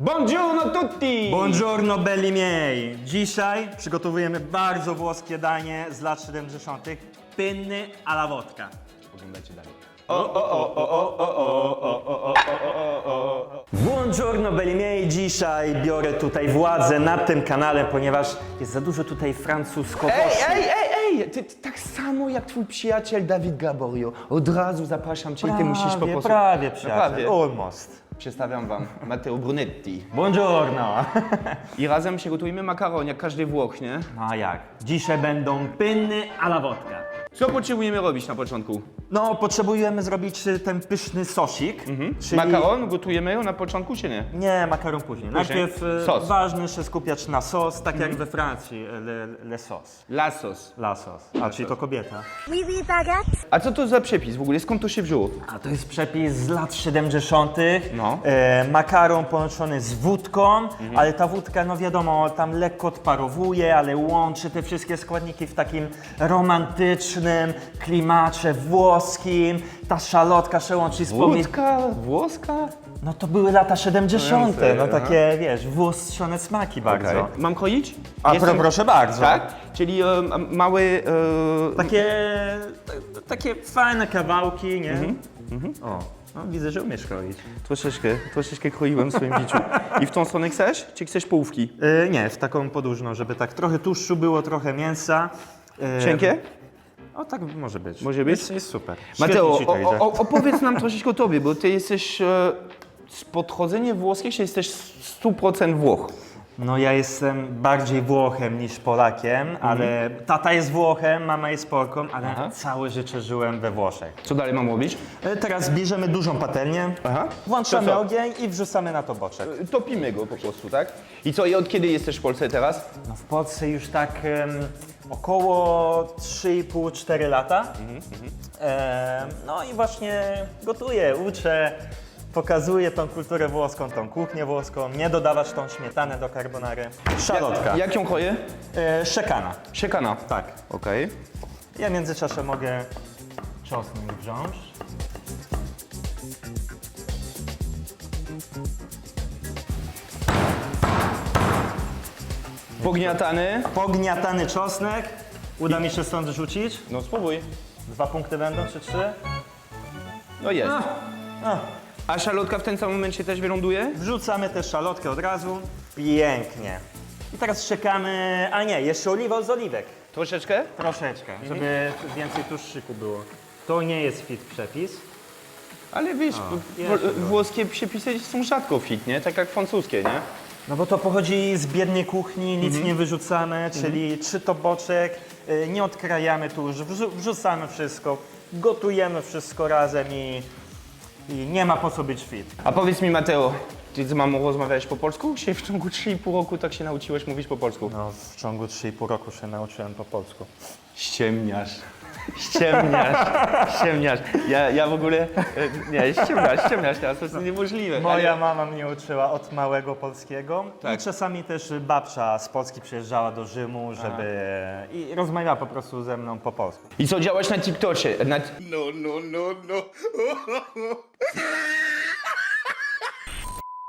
Buongiorno tutti! Buongiorno belli miei! Dzisiaj przygotowujemy bardzo włoskie danie z lat 70. Penne alla vodka. Oglądajcie dalej. Buongiorno belli miei! Dzisiaj biorę tutaj władzę nad tym kanałem, ponieważ jest za dużo tutaj francusko Ej, ej, ej, ej! Ty, ty tak samo jak twój przyjaciel Dawid Gaborio. Od razu zapraszam cię i ty musisz po Prawie, prostu... prawie przyjaciel. Prawie. Almost. Przedstawiam wam Matteo Brunetti. Buongiorno! I razem przygotujemy makaron, jak każdy Włoch, nie? No a jak? Dzisiaj będą penne alla vodka. Co potrzebujemy robić na początku? No, potrzebujemy zrobić y, ten pyszny sosik, czyli... Makaron gotujemy ją na początku, czy nie? Nie, makaron później. Najpierw y, Sos. ważne się skupiać na sos, tak jak we Francji, y, le, le sos. La sos. La sos. A, czyli to kobieta. Oui, oui, baguette. A co to za przepis w ogóle? Skąd to się wzięło? A to jest przepis z lat 70. No. E, makaron połączony z wódką, ale ta wódka, no wiadomo, tam lekko odparowuje, ale łączy te wszystkie składniki w takim romantycznym klimacie włoskim. Ta szalotka się łączy z pomidorem. Wódka? Włoska? No to były lata 70. No No wiem, takie, wiesz, włostrzone smaki bardzo. Mam kroić? A pro, proszę bardzo. Tak? Czyli e, m- mały... E, Takie, t- takie fajne kawałki, nie? Mhm. O, no, widzę, że umiesz kroić. Troszeczkę, troszeczkę kroiłem w swoim życiu. I w tą stronę chcesz? Czy chcesz połówki? E, nie, w taką podłużną, żeby tak trochę tłuszczu było, trochę mięsa. E, Cienkie? O, tak może być. Może być? Jest, jest super. Mateo, Świetnie ci to o, idzie. o, opowiedz nam troszeczkę o tobie, bo ty jesteś e, z podchodzenia włoskie, czy jesteś 100% Włoch? No ja jestem bardziej Włochem niż Polakiem, Mhm. ale tata jest Włochem, mama jest Polką, ale całe życie żyłem we Włoszech. Co dalej mam robić? E, Teraz bierzemy dużą patelnię, Aha. włączamy To co? ogień i wrzucamy na to boczek. E, Topimy go po prostu, tak? I co, i od kiedy jesteś w Polsce teraz? No w Polsce już tak em, około 3,5-4 lata. Em, no i właśnie gotuję, uczę, pokazuję tą kulturę włoską, tą kuchnię włoską, nie dodawać tą śmietanę do carbonary. Szalotka, Jak ją kroję? e, szekana, Siekana. tak. Okej. Ja w międzyczasie mogę czosnek wziąć. Pogniatany. Pogniatany czosnek, uda mi się stąd rzucić. No spróbuj. Dwa punkty będą, czy trzy? No jest. A. A szalotka w tym samym momencie też wyląduje? Wrzucamy też szalotkę od razu. Pięknie. I teraz czekamy. A nie, jeszcze oliwa z oliwek. Troszeczkę? Troszeczkę, żeby więcej tłuszczyku było. To nie jest fit przepis. Ale wiesz, jest w- włoskie przepisy są rzadko fit, nie? Tak jak francuskie, nie? No bo to pochodzi z biednej kuchni, nic nie wyrzucamy, czyli czy to boczek, y, nie odkrajamy tłuszcz, wrzu- wrzucamy wszystko, gotujemy wszystko razem i, i nie ma po co być fit. A powiedz mi, Mateo, ty z mamą rozmawiałeś po polsku? Czy w ciągu 3,5 roku tak się nauczyłeś mówić po polsku? No, w ciągu 3,5 roku się nauczyłem po polsku. Ściemniasz. Ściemniasz. Ściemniasz. Ja, ja w ogóle... e, Nie, ściemniasz, ściemniasz teraz, to jest niemożliwe. Moja Ale- mama mnie uczyła od małego polskiego Tak. i czasami też babcia z Polski przyjeżdżała do Rzymu, żeby... i rozmawiała po prostu ze mną po polsku. I co, działaś na TikTocie? Na...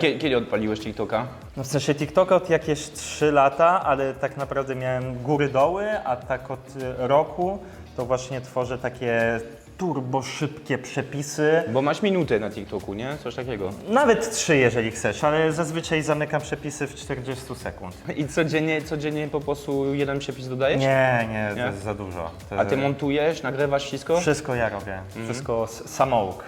Kiedy, kiedy odpaliłeś TikToka? No w sensie TikToka od jakieś 3 lata, ale tak naprawdę miałem góry doły, a tak od y, roku to właśnie tworzę takie turbo szybkie przepisy. Bo masz minutę na TikToku, nie? Coś takiego. Nawet 3 jeżeli chcesz, ale zazwyczaj zamykam przepisy w 40 sekund. I codziennie, codziennie po prostu jeden przepis dodajesz? Nie, nie, to Nie? jest za dużo. To A ty montujesz, nagrywasz wszystko? Wszystko ja robię, wszystko s- samouk.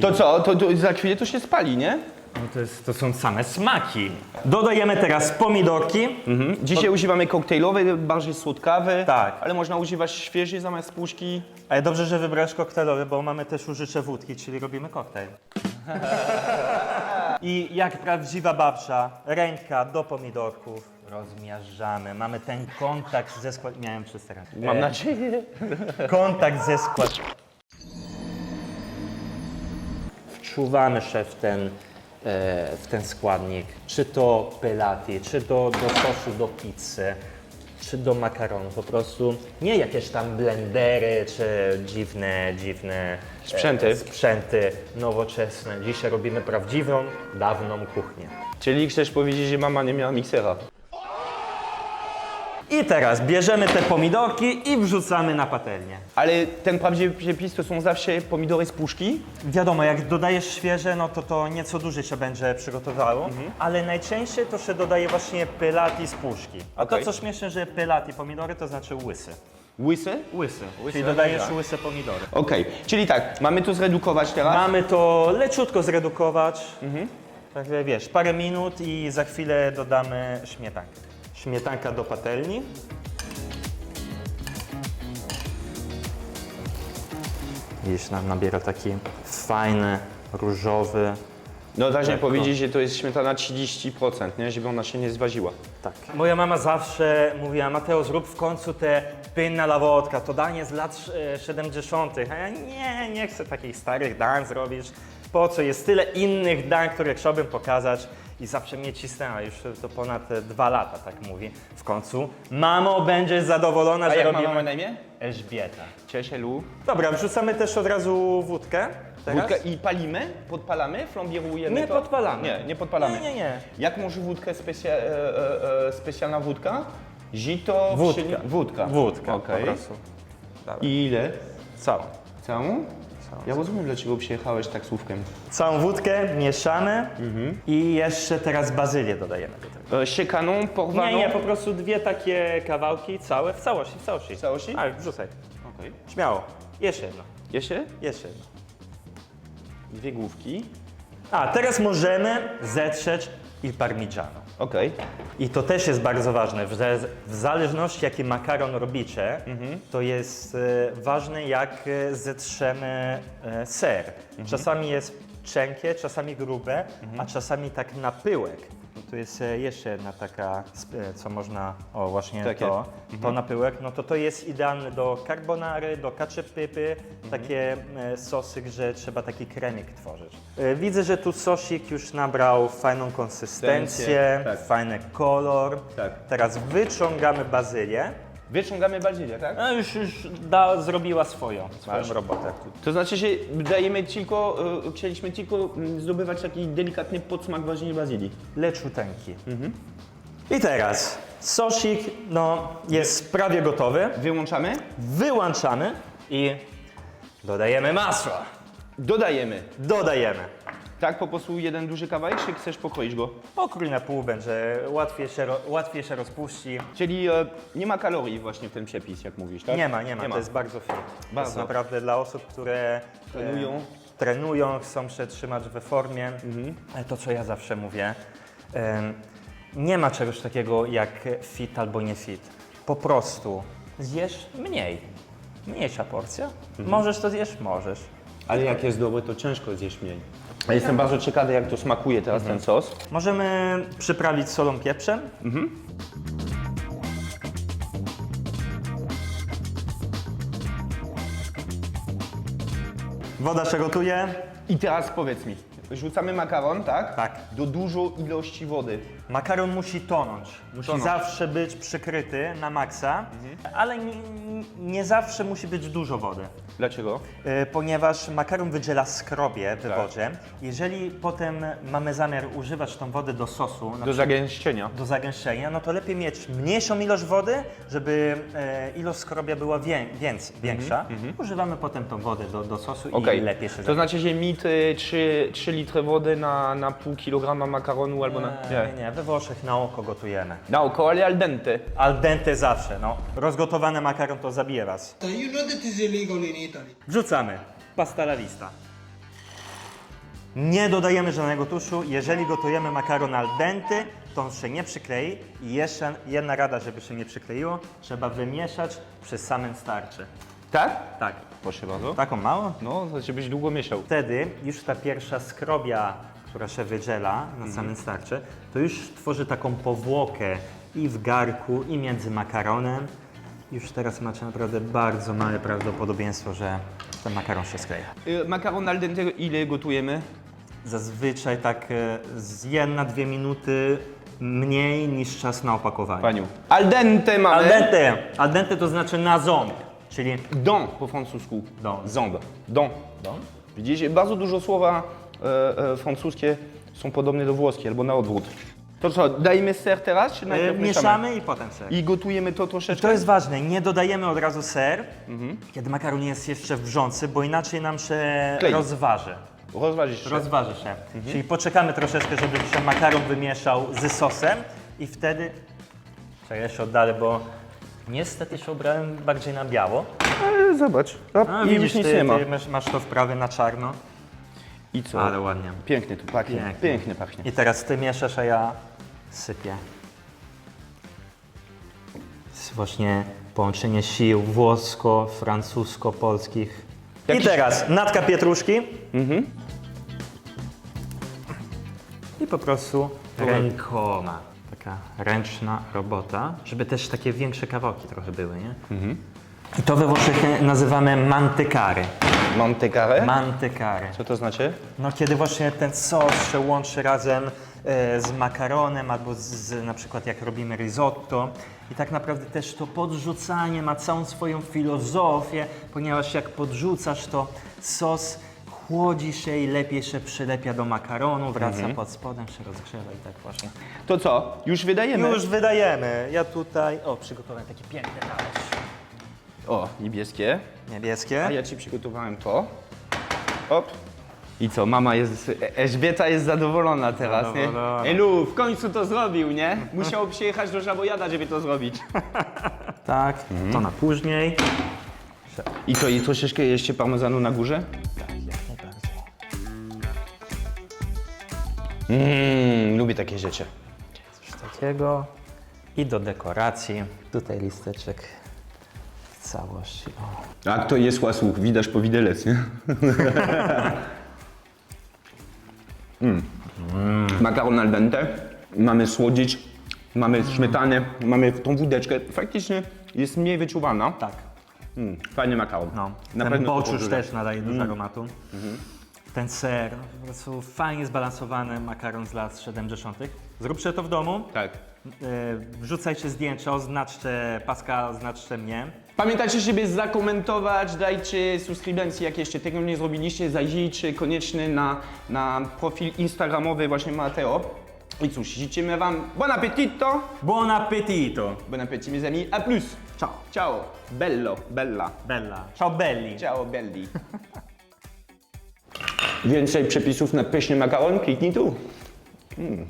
To co, to, to za chwilę to się spali, nie? No to, jest, to są same smaki. Dodajemy teraz pomidorki. Mhm. Dzisiaj używamy koktajlowy, bardziej słodkawy. Tak. Ale można używać świeży zamiast puszki. Ale dobrze, że wybrałeś koktajlowy, bo mamy też użycze wódki, czyli robimy koktajl. I jak prawdziwa babcia, ręka do pomidorków, rozmiażdżamy. Mamy ten kontakt ze skład... Miałem czyste ręce. Mam E, nadzieję. Kontakt ze skład... Wczuwamy się w ten, w ten składnik, czy to pelati, czy to do sosu do pizzy. czy do makaronu. Po prostu nie jakieś tam blendery czy dziwne, dziwne Sprzęty. E, sprzęty nowoczesne. Dzisiaj robimy prawdziwą, dawną kuchnię. Czyli chcesz powiedzieć, że mama nie miała miksera? I teraz bierzemy te pomidorki i wrzucamy na patelnię. Ale ten prawdziwy przepis to są zawsze pomidory z puszki? Wiadomo, jak dodajesz świeże, no to to nieco dłużej się będzie przygotowało, ale najczęściej to się dodaje właśnie pelati z puszki. A Okej. to co śmieszne, że pelati pomidory to znaczy łysy. Łysy? Łysy, czyli dodajesz tak. łyse pomidory. Okej, czyli tak, mamy to zredukować teraz. Mamy to leciutko zredukować, także wiesz, parę minut i za chwilę dodamy śmietankę. Śmietanka do patelni. Jeśli nam nabiera taki fajny, różowy, No ważnie Tak, powiedzieć, że to jest śmietana 30%, nie? żeby ona się nie zwaziła. Tak. Moja mama zawsze mówiła, Mateo, zrób w końcu te pynna lawodka, to danie z lat e, 70. A ja nie, nie chcę takich starych dań zrobić. Po co? Jest tyle innych dań, które chciałbym pokazać i zawsze mnie cisnęła, już to ponad e, dwa lata, tak mówi. W końcu, mamo, będziesz zadowolona, A że jak robimy... mama ma na imię? Elżbieta. Cześć, Elu. Dobra, wrzucamy też od razu wódkę. Teraz. Wódkę i palimy? Podpalamy? Flambierujemy Nie to? podpalamy. Nie, nie podpalamy. Nie, nie, nie. Jak może wódkę, specja, e, e, e, specjalna wódka? Zito, Wódka. Wódka. Wódka Okej. po prostu. I ile? Całą. Całą? Ja rozumiem, dlaczego przyjechałeś taksówkiem. Całą wódkę mieszamy i jeszcze teraz bazylię dodajemy do tego. E, siekaną, porwaną? Nie, nie, po prostu dwie takie kawałki całe, w całości, w całości. W całości? Tak, wrzucaj. Okej. Śmiało. Jeszcze jedno, Jeszcze? jeszcze jedno. Dwie główki. A, teraz możemy zetrzeć il parmigiano. Okej. I to też jest bardzo ważne. Ze- w zależności jaki makaron robicie, to jest e, ważne jak e, zetrzemy e, ser. Czasami jest cienkie, czasami grube, a czasami tak na pyłek. No to jest e, jeszcze jedna taka, sp- e, co można, o właśnie Takie. to, to na pyłek, no to to jest idealne do carbonary, do kaczepypy, takie e, sosy, że trzeba taki kremik tworzyć. E, Widzę, że tu sosik już nabrał fajną konsystencję, Tak. fajny kolor. Tak. Teraz wyciągamy bazylię. Wyciągamy bazylię, tak? No już, już da, zrobiła swoją, swoją Masz. robotę. To znaczy, że dajemy tylko, e, chcieliśmy tylko mm, zdobywać taki delikatny podsmak właśnie bazylii. Leciuteńki. I teraz sosik no, jest prawie gotowy. Wyłączamy, Wyłączamy i dodajemy masło. dodajemy. Dodajemy. Tak, po prostu jeden duży kawałek, czy chcesz pokroić go? Pokrój na pół będzie, łatwiej się, ro, łatwiej się rozpuści. Czyli e, nie ma kalorii właśnie w ten przepis, jak mówisz, tak? Nie ma, nie ma, to jest bardzo fit. To jest Bardzo. naprawdę dla osób, które Trenują. E, trenują, chcą się trzymać we formie. Ale to, co ja zawsze mówię, em, nie ma czegoś takiego jak fit albo nie fit. Po prostu zjesz mniej. Mniejsza porcja. Możesz to zjeść? Możesz. Ale jak jest dobre, to ciężko zjeść mniej. Ja jestem bardzo ciekawy, jak to smakuje teraz ten sos. Możemy przyprawić solą, pieprzem. Woda się gotuje. I teraz powiedz mi, rzucamy makaron, tak? Tak. Do dużo ilości wody. Makaron musi tonąć. Musi Tonąć. zawsze być przykryty na maksa, ale nie, nie zawsze musi być dużo wody. Dlaczego? E, ponieważ makaron wydziela skrobie w Tak. wodzie. Jeżeli potem mamy zamiar używać tą wodę do sosu, na Do przykład zagęszczenia. do zagęszczenia, no to lepiej mieć mniejszą ilość wody, żeby e, ilość skrobia była wię, więc, większa. Używamy potem tą wodę do, do sosu Mhm, Okej. i lepiej się To znaczy, że mit y, 3, 3 litry wody na, na pół kilograma makaronu albo na... Nie, nie, we Włoszech na oko gotujemy. Na oko, ale al dente. Al dente zawsze, no. Rozgotowany makaron to zabije was. You know that is illegal in Italy. Wrzucamy. Pasta la vista. Nie dodajemy żadnego tuszu. Jeżeli gotujemy makaron al dente, to on się nie przyklei. I jeszcze jedna rada, żeby się nie przykleiło, trzeba wymieszać przy samym starcie. Tak? Tak. Proszę bardzo. Taką małą? No, żebyś długo mieszał. Wtedy już ta pierwsza skrobia, która się wydziela na samym starcie, to już tworzy taką powłokę i w garku, i między makaronem. Już teraz macie naprawdę bardzo małe prawdopodobieństwo, że ten makaron się skleja. Y, makaron al dente ile gotujemy? Zazwyczaj tak e, z jedna, dwie minuty mniej niż czas na opakowanie. Paniu. Al dente mamy. Al dente. Al dente to znaczy na ząb, czyli Dent po francusku. Dent. Ząb. Dent. Widzicie, bardzo dużo słowa e, e, francuskie są podobne do włoskich albo na odwrót. To co, dajemy ser teraz, czy e, najpierw mieszamy i potem ser. I gotujemy to troszeczkę? To jest ważne, nie dodajemy od razu ser, Mhm. kiedy makaron jest jeszcze wrzący, bo inaczej nam się Klei. rozważy. Rozważysz się. Rozważy się. Mhm. Czyli poczekamy troszeczkę, żeby się makaron wymieszał z sosem i wtedy... Czekaj, ja się oddalę, bo niestety się ubrałem bardziej na biało. Ale zobacz. A, I już widzisz, nic ty, nie ma. ty masz, masz to wprawy na czarno. I co? Ale ładnie. Pięknie tu pachnie. Pięknie. Pięknie pachnie. I teraz ty mieszasz, a ja sypię. jest właśnie połączenie sił włosko-francusko-polskich. I Jakiś- teraz natka pietruszki. I po prostu rękoma. Taka ręczna robota, żeby też takie większe kawałki trochę były, nie? I to we Włoszech nazywamy mantecare. Montecare? Mantecare. Co to znaczy? No kiedy właśnie ten sos się łączy razem e, z makaronem albo z, z na przykład jak robimy risotto i tak naprawdę też to podrzucanie ma całą swoją filozofię, ponieważ jak podrzucasz to sos chłodzi się i lepiej się przylepia do makaronu, wraca pod spodem, się rozgrzewa i tak właśnie. To co? Już wydajemy? Już wydajemy. Ja tutaj, o przygotowałem taki piękny talerz. O, niebieskie. Niebieskie. A ja ci przygotowałem to. Hop. I co, mama jest, Elżbieta jest zadowolona teraz, nie? Elu, w końcu to zrobił, nie? Musiał przyjechać do Żabojada, żeby to zrobić. Tak, to na później. I to, i troszeczkę jeszcze parmezanu na górze? Tak. Mmm, lubię takie rzeczy. Coś takiego. I do dekoracji tutaj listeczek w całości. O. A kto jest łasuch? Widać po widelec, nie? mm. Makaron al dente, mamy słodzić, mamy śmietanę, mamy tą wódeczkę. Faktycznie jest mniej wyczuwalna. Tak. Mm, fajny makaron. No. Na Ten boczusz też nadaje dużo aromatu. Ten ser, po prostu fajnie zbalansowany makaron z lat 70. Zróbcie to w domu. Tak. E, Wrzucajcie zdjęcia, oznaczcie Paska, oznaczcie mnie. Pamiętajcie, żeby zakomentować, dajcie subskrybencję, jak jeszcze tego nie zrobiliście, zajrzyjcie koniecznie na, na profil instagramowy właśnie Mateo. I cóż, życzymy Wam bon appetito, Buon appetito! bon appétit mes amis, a plus. Ciao. Ciao, bello, bella. Bella. Ciao belli. Ciao, belli. Więcej przepisów na pyszny makaron? Kliknij tu. Mm.